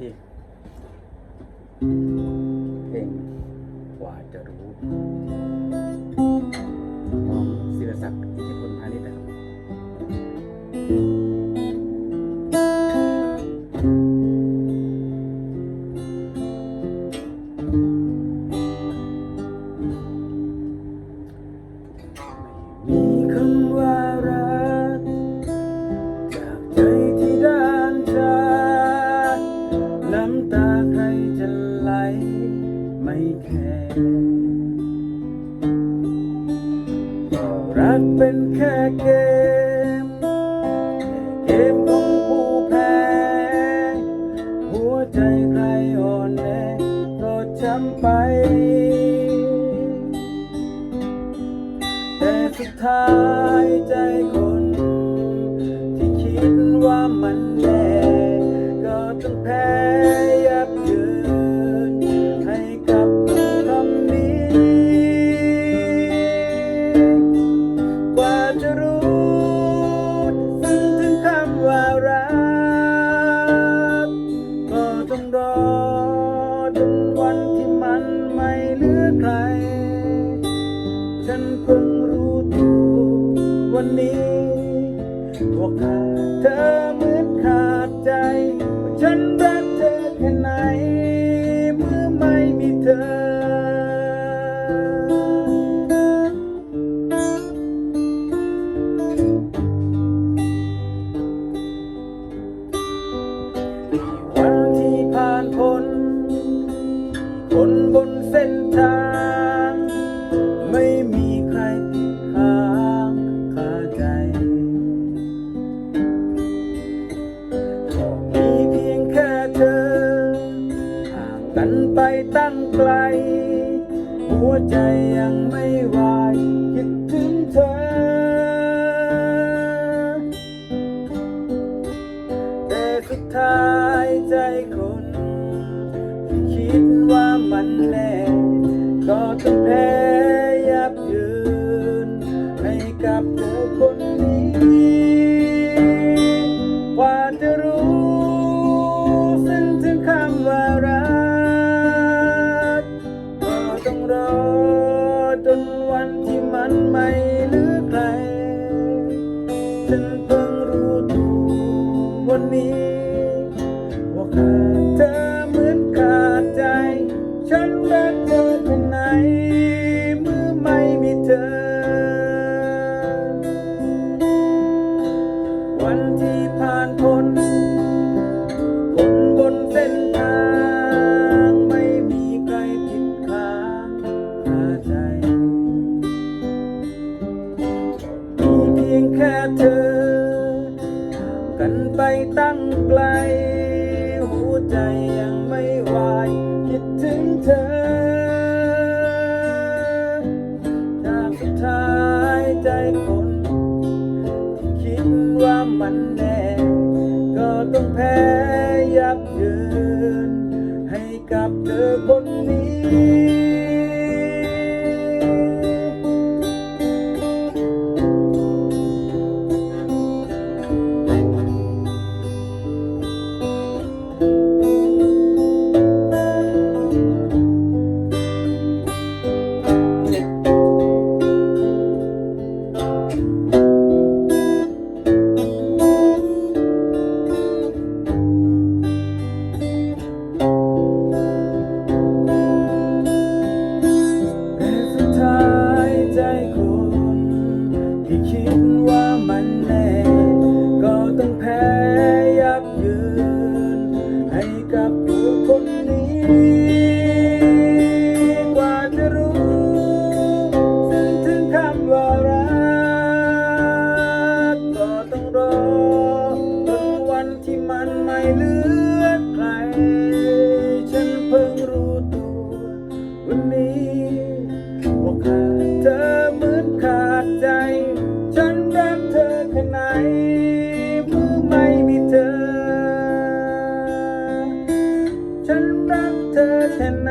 ที่เพลงกว่าจะรู้ ค่รักเป็นแค่เกม เกมของผู้แพ้ หัวใจใครอ่อนแอก็จำไป แต่สุดท้ายใจ ถึวันที่มันไม่เหลือใคร ฉันเพิ่งรู้ตัววันนี้ว่าเธอ ไกล หัวใจยังไม่วายคิดถึงเธอ แต่สุดท้ายใจคนคิดว่ามันแน่ก็ต้องแพ้ยับยืนให้กับผู้คน วันนี้ ไปตั้งไกล หัวใจยังไม่ไหวคิดถึงเธอทางสุดท้ายใจคนที่คิดว่ามันแน่ ก็ต้องแพ้ รักเธอแค่ไหน